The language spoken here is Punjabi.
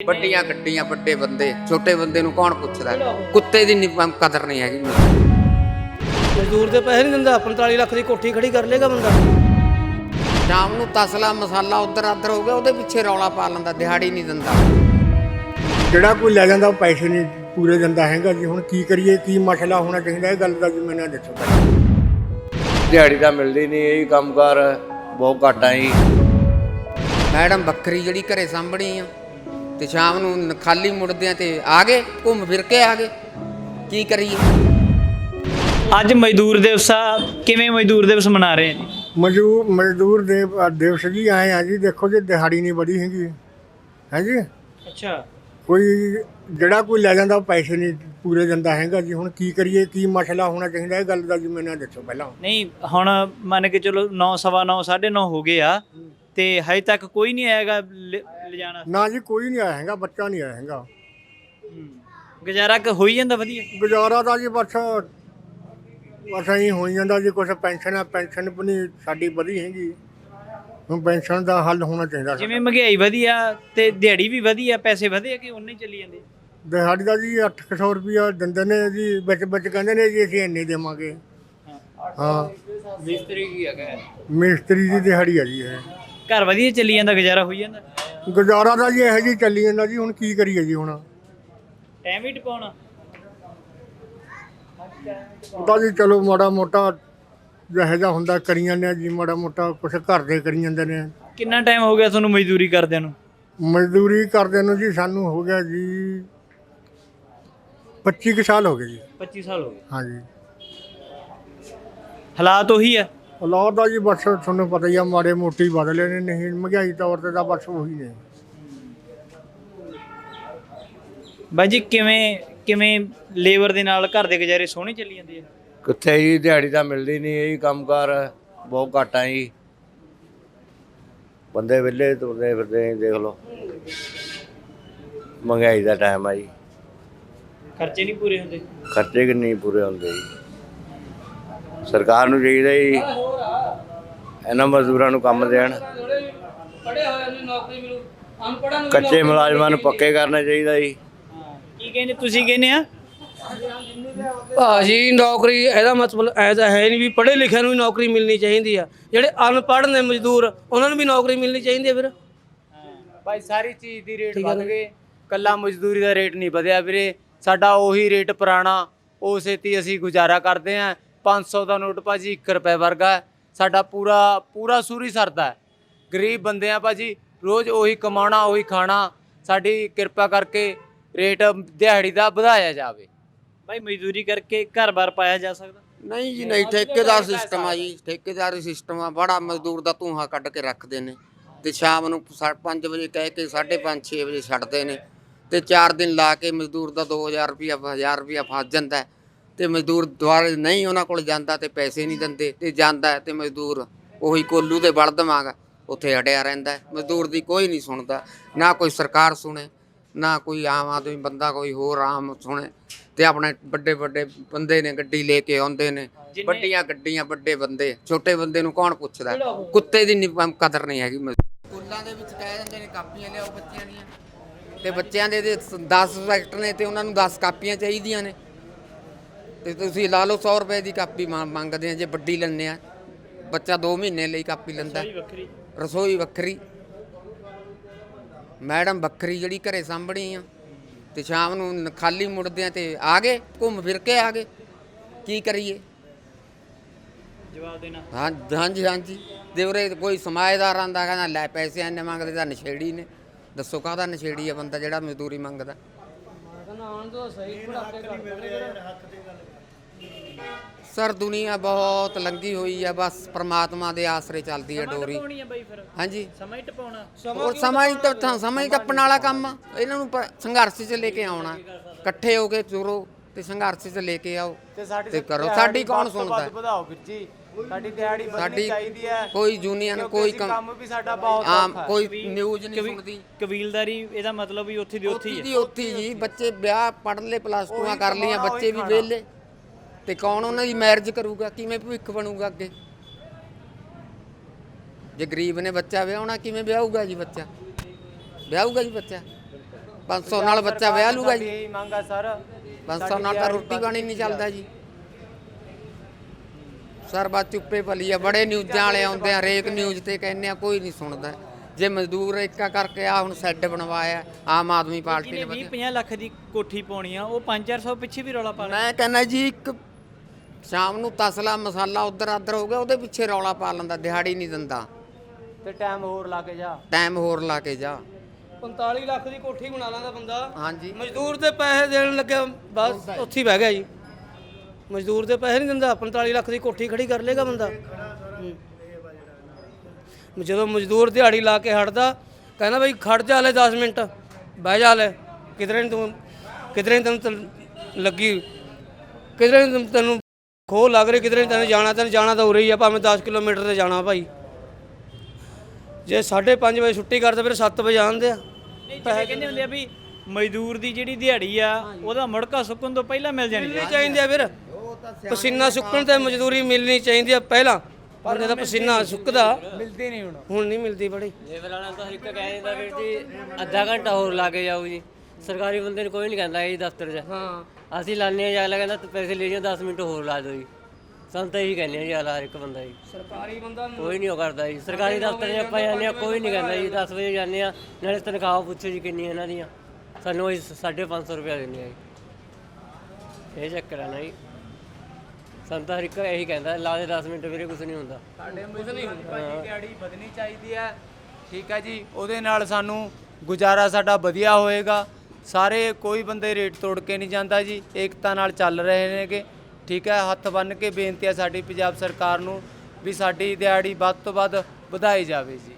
ਵੱਡੀਆਂ ਗੱਡੀਆਂ ਵੱਡੇ ਬੰਦੇ ਛੋਟੇ ਬੰਦੇ ਨੂੰ ਕੌਣ ਪੁੱਛਦਾ? ਕੁੱਤੇ ਦੀ ਨੀ ਕਦਰ ਨਹੀਂ ਹੈਗੀ ਮਜ਼ਦੂਰ ਦੇ ਪੈਸੇ ਨਹੀਂ ਦਿੰਦਾ 45 ਲੱਖ ਦੀ ਕੋਠੀ ਖੜੀ ਕਰ ਲੇਗਾ ਬੰਦਾ। ਸ਼ਾਮ ਨੂੰ ਤਸਲਾ ਮਸਾਲਾ ਉਧਰ ਆਧਰ ਹੋ ਗਿਆ ਉਹਦੇ ਪਿੱਛੇ ਰੌਲਾ ਪਾ ਲੈਂਦਾ ਦਿਹਾੜੀ ਨਹੀਂ ਦਿੰਦਾ। ਜਿਹੜਾ ਕੋਈ ਲੈ ਜਾਂਦਾ ਉਹ ਪੈਸੇ ਨਹੀਂ ਪੂਰੇ ਦਿੰਦਾ ਹੈਗਾ ਜੀ। ਹੁਣ ਕੀ ਕਰੀਏ ਕੀ ਮਸਲਾ ਹੋਣਾ ਚਾਹੀਦਾ ਇਹ ਗੱਲ ਦਾ ਜੀ ਮੈਨੂੰ ਦੱਸੋ ਪਹਿਲਾਂ ਦਿਹਾੜੀ ਤਾਂ ਮਿਲਦੀ ਨਹੀਂ ਇਹ ਕੰਮਕਾਰ ਬਹੁਤ ਘੱਟ ਆ ਜੀ। ਮੈਡਮ ਬੱਕਰੀ ਜਿਹੜੀ ਘਰੇ ਸਾਂਭਣੀ ਆ ਤੇ ਸ਼ਾਮ ਨੂੰ ਖਾਲੀ ਮੁੜਦੇ ਆ ਤੇ ਆ ਗਏ ਘੁੰਮ ਫਿਰ ਕੇ ਆ ਗਏ। ਕੀ ਕਰੀਏ? ਅੱਜ ਮਜ਼ਦੂਰ ਦਿਵਸ ਆ। ਕਿਵੇਂ ਮਜ਼ਦੂਰ ਦਿਵਸ ਮਨਾ ਰਹੇ ਨੇ? ਮਜ਼ਦੂਰ ਮਜ਼ਦੂਰ ਦੇ ਦਿਵਸ ਜੀ ਆਏ ਆ ਜੀ ਦੇਖੋ ਜੀ ਦਿਹਾੜੀ ਨਹੀਂ ਬੜੀ ਹੈਗੀ। ਹੈ ਜੀ? ਅੱਛਾ। ਕੋਈ ਜਿਹੜਾ ਕੋਈ ਲੈ ਜਾਂਦਾ ਉਹ ਪੈਸੇ ਨਹੀਂ ਪੂਰੇ ਦਿੰਦਾ ਹੈਗਾ ਜੀ। ਹੁਣ ਕੀ ਕਰੀਏ ਕੀ ਮਸਲਾ ਹੋਣਾ ਚਾਹੀਦਾ ਇਹ ਗੱਲ ਦਾ ਜੀ ਮੈਨੂੰ ਦੱਸੋ ਪਹਿਲਾਂ। ਨਹੀਂ ਹੁਣ ਮੰਨ ਕੇ ਚਲੋ 9 ਸਵਾ 9 9:30 ਹੋ ਗਏ ਆ। ਤੇ ਹਜੇ ਤੱਕ ਕੋਈ ਨਹੀਂ ਆਏਗਾ ਲ- ਲਿਜਾਣਾ। ਨਾ ਜੀ ਕੋਈ ਨਹੀਂ ਆਇਆ ਹੈਗਾ ਬੱਚਾ ਨਹੀਂ ਆਇਆ ਹੈਗਾ। ਗੁਜ਼ਾਰਾ ਕ ਹੋਈ ਜਾਂਦਾ ਵਧੀਆ? ਗੁਜ਼ਾਰਾ ਤਾਂ ਜੀ ਬਸ ਬਸ ਐਂ ਹੋਈ ਜਾਂਦਾ ਜੀ ਕੁਛ ਪੈਨਸ਼ਨ ਆ ਪੈਨਸ਼ਨ ਵੀ ਨਹੀਂ ਸਾਡੀ ਵਧੀ ਹੈਗੀ। ਹੁਣ ਪੈਨਸ਼ਨ ਦਾ ਹੱਲ ਹੋਣਾ ਚਾਹੀਦਾ ਜਿਵੇਂ ਮਹਿੰਗਾਈ ਵਧੀਆ ਤੇ ਦਿਹਾੜੀ ਵੀ ਵਧੀਆ ਪੈਸੇ ਵਧੇ ਕਿ ਉਨੇ ਹੀ ਚੱਲੀ ਜਾਂਦੇ? ਦਿਹਾੜੀ ਦਾ ਜੀ 800 ਰੁਪਇਆ ਦਿੰਦੇ ਨੇ ਜੀ ਵਿੱਚ ਵਿੱਚ ਕਹਿੰਦੇ ਨੇ ਜੀ ਅਸੀਂ ਇੰਨੇ ਦੇਵਾਂਗੇ। ਹਾਂ। ਮਿਸਤਰੀ ਕੀ ਹੈਗਾ? ਮਿਸਤਰੀ ਦੀ ਦਿਹਾੜੀ ਆ ਜੀ ਇਹ। ਘਰ ਵਧੀਆ ਚੱਲੀ ਜਾਂਦਾ ਗੁਜ਼ਾਰਾ ਹੋਈ ਜਾਂਦਾ? ਗੁਜ਼ਾਰਾ ਤਾਂ ਜੀ ਇਹੋ ਜੀ ਚੱਲੀ ਜਾਂਦਾ ਜੀ ਹੁਣ ਕੀ ਕਰੀਏ ਜੀ ਹੁਣ? ਟਾਈਮ ਹੀ ਟਪਾਉਣਾ ਤਾਂ ਜੀ ਚਲੋ ਮਾੜਾ ਮੋਟਾ ਜਿਹੋ ਜਿਹਾ ਹੁੰਦਾ ਕਰੀ ਜਾਂਦੇ ਆ ਜੀ ਮਾੜਾ ਮੋਟਾ ਕੁਛ ਘਰ ਦੇ ਕਰੀ ਜਾਂਦੇ ਨੇ। ਕਿੰਨਾ ਟਾਈਮ ਹੋ ਗਿਆ ਤੁਹਾਨੂੰ ਮਜ਼ਦੂਰੀ ਕਰਦਿਆਂ ਨੂੰ? ਮਜ਼ਦੂਰੀ ਕਰਦੇ ਨੂੰ ਜੀ ਸਾਨੂੰ ਹੋ ਗਿਆ ਜੀ 25 ਕੁ ਸਾਲ ਹੋ ਗਏ ਜੀ। 25 ਸਾਲ ਹੋ ਗਏ। ਹਾਂਜੀ। ਹਾਲਾਤ ਉਹੀ ਆ? ਔਲਾਦ ਦਾ ਜੀ ਬਸ ਤੁਹਾਨੂੰ ਪਤਾ ਹੀ ਆ ਮਾੜੇ ਮੋਟੀ ਹੀ ਬਦਲੇ ਨੇ ਨਹੀਂ ਮਹਿੰਗਾਈ ਤੌਰ ਤੇ ਤਾਂ ਬਸ ਉਹੀ ਨੇ। ਬਾਈ ਜੀ ਕਿਵੇਂ ਕਿਵੇਂ ਲੇਬਰ ਦੇ ਨਾਲ ਘਰ ਦੇ ਗੁਜ਼ਾਰੇ ਸੋਹਣੇ ਚੱਲੀ ਜਾਂਦੇ ਆ? ਕਿੱਥੇ ਜੀ ਦਿਹਾੜੀ ਤਾਂ ਮਿਲਦੀ ਨਹੀਂ ਇਹ ਕੰਮਕਾਰ ਬਹੁਤ ਘੱਟ ਆ ਜੀ। ਬੰਦੇ ਵਿਹਲੇ ਤੁਰਦੇ ਫਿਰਦੇ ਜੀ, ਦੇਖ ਲਓ। ਮਹਿੰਗਾਈ ਦਾ ਟਾਈਮ ਆ ਜੀ। ਖਰਚੇ ਨਹੀਂ ਪੂਰੇ ਹੁੰਦੇ? ਖਰਚੇ ਕਿ ਨਹੀਂ ਪੂਰੇ ਹੁੰਦੇ ਜੀ। ਸਰਕਾਰ ਨੂੰ ਚਾਹੀਦਾ ਜੀ। ਇਹਨਾਂ ਮਜ਼ਦੂਰਾਂ ਨੂੰ ਕੰਮ ਦੇਣ। ਕੱਚੇ ਮੁਲਾਜ਼ਮਾਂ ਨੂੰ ਪੱਕੇ ਕਰਨਾ ਚਾਹੀਦਾ ਜੀ। ਕੀ ਕਹਿੰਦੇ ਤੁਸੀਂ ਕਹਿੰਦੇ ਆ? ਭਾਜੀ ਨੌਕਰੀ ਇਹਦਾ ਮਤਲਬ ਐਸਾ ਹੈ ਨਹੀਂ ਵੀ ਪੜ੍ਹੇ ਲਿਖਿਆਂ ਨੂੰ ਵੀ ਨੌਕਰੀ ਮਿਲਣੀ ਚਾਹੀਦੀ ਆ। ਜਿਹੜੇ ਅਨਪੜ੍ਹ ਨੇ ਮਜ਼ਦੂਰ ਉਹਨਾਂ ਨੂੰ ਵੀ ਨੌਕਰੀ ਮਿਲਣੀ ਚਾਹੀਦੀ ਆ ਫਿਰ। ਭਾਈ ਸਾਰੀ ਚੀਜ਼ ਦੀ ਰੇਟ ਵਧ ਗਏ। ਕੱਲਾ ਮਜ਼ਦੂਰੀ ਦਾ ਰੇਟ ਨਹੀਂ ਵਧਿਆ ਵੀਰੇ। ਸਾਡਾ ਉਹੀ ਰੇਟ ਪੁਰਾਣਾ ਉਸੇ ਤੇ ਅਸੀਂ ਗੁਜ਼ਾਰਾ ਕਰਦੇ ਆਂ। 500 ਦਾ ਨੋਟ ਭਾਜੀ 1 ਰੁਪਏ ਵਰਗਾ ਹੈ। ਸਾਡਾ ਪੂਰਾ ਪੂਰਾ ਸੂਰੀ ਸਰਦਾ ਹੈ। ਗਰੀਬ ਬੰਦੇ ਆ ਭਾਜੀ ਰੋਜ਼ ਉਹੀ ਕਮਾਉਣਾ ਉਹੀ ਖਾਣਾ ਸਾਡੀ ਕਿਰਪਾ ਕਰਕੇ ਰੇਟ ਦਿਹਾੜੀ ਦਾ ਵਧਾਇਆ ਜਾਵੇ। ਭਾਈ ਮਜ਼ਦੂਰੀ ਕਰਕੇ ਘਰ-ਬਾਰ ਪਾਇਆ ਜਾ ਸਕਦਾ? ਨਹੀਂ ਜੀ ਨਹੀਂ ਠੇਕੇਦਾਰ ਸਿਸਟਮ ਆ ਜੀ। ਠੇਕੇਦਾਰੀ ਸਿਸਟਮ ਆ ਬੜਾ ਮਜ਼ਦੂਰ ਦਾ ਧੂਹਾ ਕੱਢ ਕੇ ਰੱਖਦੇ ਨੇ। ਤੇ ਸ਼ਾਮ ਨੂੰ 5 ਵਜੇ ਕਹਿ ਕੇ 5:30 6 ਵਜੇ ਛੱਡਦੇ ਨੇ। ਤੇ 4 ਦਿਨ ਲਾ ਕੇ ਮਜ਼ਦੂਰ ਦਾ 2000 ਰੁਪਿਆ 1000 ਰੁਪਿਆ ਫਸ ਜਾਂਦਾ ਹੈ। ਤੇ ਮਜ਼ਦੂਰ ਦੁਆਰੇ ਨਹੀਂ ਉਹਨਾਂ ਕੋਲ ਜਾਂਦਾ ਤੇ ਪੈਸੇ ਨਹੀਂ ਦਿੰਦੇ ਤੇ ਜਾਂਦਾ ਤੇ ਮਜ਼ਦੂਰ ਉਹੀ ਕੋਲੂ ਦੇ ਬਲਦ ਵਾਂਗ ਉੱਥੇ ਅੜਿਆ ਰਹਿੰਦਾ ਮਜ਼ਦੂਰ ਦੀ ਕੋਈ ਨਹੀਂ ਸੁਣਦਾ ਨਾ ਕੋਈ ਸਰਕਾਰ ਸੁਣੇ ਨਾ ਕੋਈ ਆਮ ਆਦਮੀ ਬੰਦਾ ਕੋਈ ਹੋਰ ਆਮ ਸੁਣੇ ਤੇ ਆਪਣੇ ਵੱਡੇ ਵੱਡੇ ਬੰਦੇ ਨੇ ਗੱਡੀ ਲੈ ਕੇ ਆਉਂਦੇ ਨੇ ਵੱਡੀਆਂ ਗੱਡੀਆਂ ਵੱਡੇ ਬੰਦੇ ਛੋਟੇ ਬੰਦੇ ਨੂੰ ਕੌਣ ਪੁੱਛਦਾ? ਕੁੱਤੇ ਦੀ ਕਦਰ ਨਹੀਂ ਹੈਗੀ ਸਕੂਲਾਂ ਦੇ ਵਿੱਚ ਕਹਿ ਦਿੰਦੇ ਨੇ ਕਾਪੀਆਂ ਲਿਆਓ ਬੱਚਿਆਂ ਦੀਆਂ। ਤੇ ਬੱਚਿਆਂ ਦੇ 10 ਸਬਜੈਕਟ ਨੇ ਤੇ ਉਹਨਾਂ ਨੂੰ 10 ਕਾਪੀਆਂ ਚਾਹੀਦੀਆਂ ਨੇ। ਤੇ ਤੁਸੀਂ ਲਾ ਲਓ 100 ਰੁਪਏ ਦੀ ਕਾਪੀ ਮੰਗ- ਮੰਗਦੇ ਆ ਜੇ ਵੱਡੀ ਲੈਣੇ ਆ। ਬੱਚਾ 2 ਮਹੀਨੇ ਲਈ ਕਾਪੀ ਲੈਂਦਾ। ਹੈ। ਵੱਖਰੀ। ਰਸੋਈ ਵੱਖਰੀ। ਮੈਡਮ ਬੱਕਰੀ ਜਿਹੜੀ ਘਰੇ ਸਾਂਭਣੀ ਆ। ਤੇ ਸ਼ਾਮ ਨੂੰ ਨ- ਖਾਲੀ ਮੁੜਦੇ ਆ ਤੇ ਆ ਗਏ ਘੁੰਮ ਫਿਰ ਕੇ ਆ ਗਏ। ਕੀ ਕਰੀਏ? ਜਵਾਬ ਦੇਣਾ। ਹਾਂ ਹਾਂਜੀ ਹਾਂਜੀ। ਤੇ ਉਰੇ ਕੋਈ ਸਮਾਏਦਾਰ ਆਂਦਾ ਕਹਿੰਦਾ ਲੈ ਪੈਸੇ ਐਨੇ ਮੰਗਦੇ ਤਾਂ ਨਸ਼ੇੜੀ ਨੇ। ਦੱਸੋ ਕਾਹਦਾ ਨਸ਼ੇੜੀ ਆ ਬੰਦਾ ਜਿਹੜਾ ਮਜ਼ਦੂਰੀ ਮੰਗਦਾ? ਸਰ ਦੁਨੀਆ ਬਹੁਤ ਲੰਗੀ ਹੋਈ ਆ ਬਸ ਪ੍ਰਮਾਤਮਾ ਦੇ ਆਸਰੇ ਚੱਲਦੀ ਡੋਰੀ। ਆ ਬਾਈ ਫਿਰ। ਹਾਂਜੀ। ਸਮਾਂ ਹੀ ਟਪਾਉਣਾ। ਹੋਰ ਸਮਾਂ ਹੀ ਤਾਂ ਸਮਾਂ ਹੀ ਟੱਪਣ ਵਾਲਾ ਕੰਮ ਆ। ਇਹਨਾਂ ਨੂੰ ਪ- ਸੰਘਰਸ਼ 'ਚ ਲੈ ਕੇ ਆਉਣਾ। ਇਕੱਠੇ ਹੋ ਕੇ ਤੁਰੋ ਤੇ ਸੰਘਰਸ਼ 'ਚ ਲੈ ਕੇ ਆਓ ਤੇ ਸਾਡੀ ਤੇ ਕਰੋ। ਸਾਡੀ ਕੌਣ ਸੁਣਦਾ? ਹੈ? ਵਧਾਓ ਵੀਰ ਜੀ। ਸਾਡੀ ਦਿਹਾੜੀ ਵਧਣੀ ਸਾਡੀ ਚਾਹੀਦੀ ਹੈ। ਕੋਈ ਯੂਨੀਅਨ ਕਿਉਂਕਿ ਕੋਈ ਅਸੀਂ ਕੰਮ ਕੰਮ ਵੀ ਸਾਡਾ ਬਹੁਤ ਆਮ ਔਖਾ ਹੈ। ਕੋਈ ਨਿਊਜ਼ ਨਹੀਂ ਸੁਣਦੀ। ਕਬੀਲਦਾਰੀ ਇਹਦਾ ਮਤਲਬ ਵੀ ਉੱਥੇ ਦੀ ਉੱਥੇ ਉੱਥੀ ਹੀ। ਦੀ ਉੱਥੀ ਜੀ। ਬੱਚੇ ਵਿਆਹ ਪੜ੍ਹ ਲਏ ਪਲੱਸ 2 ਉਹੀ ਕਰ ਲਈਆਂ ਕਮਾਉਣਾ, ਬੱਚੇ ਉਹੀ ਵੀ ਖਾਣਾ। ਵਿਹਲੇ। ਤੇ ਕੌਣ ਉਹਨਾਂ ਦੀ ਮੈਰਿਜ ਕਰੂਗਾ? ਕਿਵੇਂ ਭਵਿੱਖ ਬਣੂਗਾ ਅੱਗੇ? ਜੇ ਗਰੀਬ ਨੇ ਬੱਚਾ ਵਿਆਹਣਾ ਕਿਵੇਂ ਵਿਆਹੂਗਾ ਜੀ ਬੱਚਾ? ਵਿਆਹੂਗਾ ਜੀ ਬੱਚਾ? 500 ਨਾਲ ਬੱਚਾ ਵਿਆਹ ਲੂਗਾ ਸਾਡੀ ਜੀ ਇਹੀ ਮੰਗ ਆ ਸਰ। 500 ਨਾਲ ਤਾਂ ਰੋਟੀ ਪਾਣੀ ਨਹੀਂ ਚੱਲਦਾ ਜੀ। ਸਰ ਬਾ ਚੁੱਪੇ ਭਲੀ ਆ ਬੜੇ ਨਿਊਜ਼ਾਂ ਵਾਲੇ ਆਉਂਦੇ ਆ ਹਰੇਕ ਨਿਊਜ਼ ਤੇ ਕਹਿੰਦੇ ਆ ਕੋਈ ਨਹੀਂ ਸੁਣਦਾ। ਜੇ ਮਜ਼ਦੂਰ ਇੱਕਾ ਕਰਕੇ ਆ ਹੁਣ ਸੈੱਡ ਬਣਵਾਇਆ ਆਮ ਆਦਮੀ ਪਾਰਟੀ ਨੇ ਜਿਹਨੇ 20 ਵਧੀਆ। 50 ਲੱਖ ਦੀ ਕੋਠੀ ਪਾਉਣੀ ਆ ਉਹ 5-400 ਪਿੱਛੇ ਵੀ ਰੌਲਾ ਪਾ ਮੈਂ ਕਹਿੰਦਾ ਜੀ ਇੱਕ ਸ਼ਾਮ ਨੂੰ ਤਸਲਾ ਮਸਾਲਾ ਉਧਰ ਆਧਰ ਹੋ ਗਿਆ ਉਹਦੇ ਪਿੱਛੇ ਰੌਲਾ ਪਾ ਲੈਂਦਾ ਦਿਹਾੜੀ ਨਹੀਂ ਦਿੰਦਾ। ਤੇ ਟਾਈਮ ਹੋਰ ਲਾ ਕੇ ਜਾ। ਟਾਈਮ ਹੋਰ ਲਾ ਕੇ ਜਾ। 45 ਲੱਖ ਦੀ ਕੋਠੀ ਬਣਾ ਲੈਂਦਾ ਬੰਦਾ। ਹਾਂਜੀ। ਮਜ਼ਦੂਰ ਦੇ ਪੈਸੇ ਦੇਣ ਲੱਗਿਆ ਬਸ ਉੱਥੇ ਹੀ ਬਹਿ ਗਿਆ ਜੀ। ਮਜ਼ਦੂਰ ਦੇ ਪੈਸੇ ਨਹੀਂ ਦਿੰਦਾ 45 ਲੱਖ ਦੀ ਕੋਠੀ ਖੜੀ ਕਰ ਲੇਗਾ ਬੰਦਾ। ਜਦੋਂ ਮਜ਼ਦੂਰ ਦਿਹਾੜੀ ਲਾ ਕੇ ਹਟਦਾ ਕਹਿੰਦਾ ਬਈ ਖੜ ਜਾ ਲੈ 10 ਮਿੰਟ ਬਹਿ ਜਾ ਲੈ। ਕਿਧਰੇ ਨੀ ਤੂੰ ਕਿਧਰੇ ਤੈਨੂੰ ਲੱਗੀ ਕਿਧਰੇ ਨੀ ਤੈਨੂੰ- ਖੋ ਲੱਗ ਰਹੀ ਕਿਧਰੇ ਤੈਨੂੰ ਜਾਣਾ ਤੈਨੂੰ ਜਾਣਾ ਤਾਂ ਉਰੇ ਹੀ ਆ ਭਾਵੇਂ 10 ਕਿਲੋਮੀਟਰ ਤੇ ਜਾਣਾ ਭਾਈ। ਜੇ 5:30 ਵਜੇ ਛੁੱਟੀ ਕਰਦੇ ਫਿਰ 7 ਵਜੇ ਆਉਂਦੇ ਆ। ਜਿਵੇਂ ਕਹਿੰਦੇ ਹੁੰਦੇ ਆ ਵੀ ਮਜ਼ਦੂਰ ਦੀ ਜਿਹੜੀ ਦਿਹਾੜੀ ਆ ਉਹਦਾ ਮੁੜਕਾ ਸੁੱਕਣ ਤੋਂ ਪਹਿਲਾਂ ਮਿਲ ਜਾਣੀ ਚਾਹੀਦੀ ਆ ਫਿਰ। ਪਸੀਨਾ ਸੁੱਕਣ ਤੇ ਮਜ਼ਦੂਰੀ ਮਿਲਣੀ ਚਾਹੀਦੀ ਆ ਪਹਿਲਾਂ। ਪਰ ਜਦੋਂ ਪਸੀਨਾ ਸੁੱਕਦਾ। ਮਿਲਦੀ ਨਹੀਂ ਹੁਣ। ਹੁਣ ਨਹੀਂ ਮਿਲਦੀ ਬੜੀ। ਲੇਬਰ ਵਾਲਿਆਂ ਤਾਂ ਹਰ ਇੱਕ ਕਹਿ ਦਿੰਦਾ ਵੀਰ ਜੀ ਅੱਧਾ ਘੰਟਾ ਹੋਰ ਲਾ ਕੇ ਜਾਓ ਜੀ। ਸਰਕਾਰੀ ਬੰਦੇ ਨੂੰ ਕੋਈ ਨਹੀਂ ਕਹਿੰਦਾ ਇਹ ਦਫ਼ਤਰ 'ਚ। ਹਾਂ। ਅਸੀਂ ਲਾਣੇ ਆ ਅਗਲਾ ਕਹਿੰਦਾ ਤੂੰ ਪੈਸੇ ਲੈ ਜਾ 10 ਮਿੰਟ ਹੋਰ ਲਾ ਦਿਓ ਜੀ। ਸਾਨੂੰ ਤਾਂ ਇਹੀ ਕਹਿੰਦੇ ਆ ਜੀ ਹਰ ਇੱਕ ਬੰਦਾ ਜੀ। ਸਰਕਾਰੀ ਬੰਦਾ ਕੋਈ ਨਹੀਂ ਉਹ ਕਰਦਾ ਜੀ। ਸਰਕਾਰੀ ਦਫ਼ਤਰ 'ਚ ਆਪਾਂ ਜਾਂਦੇ ਆ ਕੋਈ ਨਹੀਂ ਕਹਿੰਦਾ ਜੀ 10 ਵਜੇ ਜਾਂਦੇ ਆ ਨਾਲੇ ਤਨਖਾਹ ਪੁੱਛੋ ਜੀ ਕਿੰਨੀ ਇਹਨਾਂ ਦੀਆਂ। ਸਾਨੂੰ ਇਹ 550 ਰੁਪਏ ਦਿੰਦੇ ਆ ਜੀ। ਇਹ ਚੱਕਰ ਆ ਨਾ ਜੀ। ਸਾਨੂੰ ਤਾਂ ਹਰ ਇੱਕ ਇਹੀ ਕਹਿੰਦਾ ਲਾ ਦੇ 10 ਮਿੰਟ ਵੀਰੇ ਕੁਝ ਨਹੀਂ ਹੁੰਦਾ। ਸਾਡੇ ਮਜ਼ਦੂਰ ਭਾਜੀ ਦਿਹਾੜੀ ਵਧਣੀ ਚਾਹੀਦੀ ਹੈ। ਠੀਕ ਹੈ ਜੀ ਉਹਦੇ ਨਾਲ ਸਾਨੂੰ ਗੁਜ਼ਾਰਾ ਸਾਡਾ ਵਧੀਆ ਹੋਏਗਾ। ਸਾਰੇ ਕੋਈ ਬੰਦੇ ਰੇਟ ਤੋੜ ਕੇ ਨਹੀਂ ਜਾਂਦਾ ਜੀ ਏਕਤਾ ਨਾਲ ਚੱਲ ਰਹੇ ਨੇਗੇ। ਠੀਕ ਹੈ ਹੱਥ ਬੰਨ ਕੇ ਬੇਨਤੀ ਹੈ ਸਾਡੀ ਪੰਜਾਬ ਸਰਕਾਰ ਨੂੰ ਵੀ ਸਾਡੀ ਦਿਹਾੜੀ ਵੱਧ ਤੋਂ ਵੱਧ ਵਧਾਈ ਜਾਵੇ ਜੀ।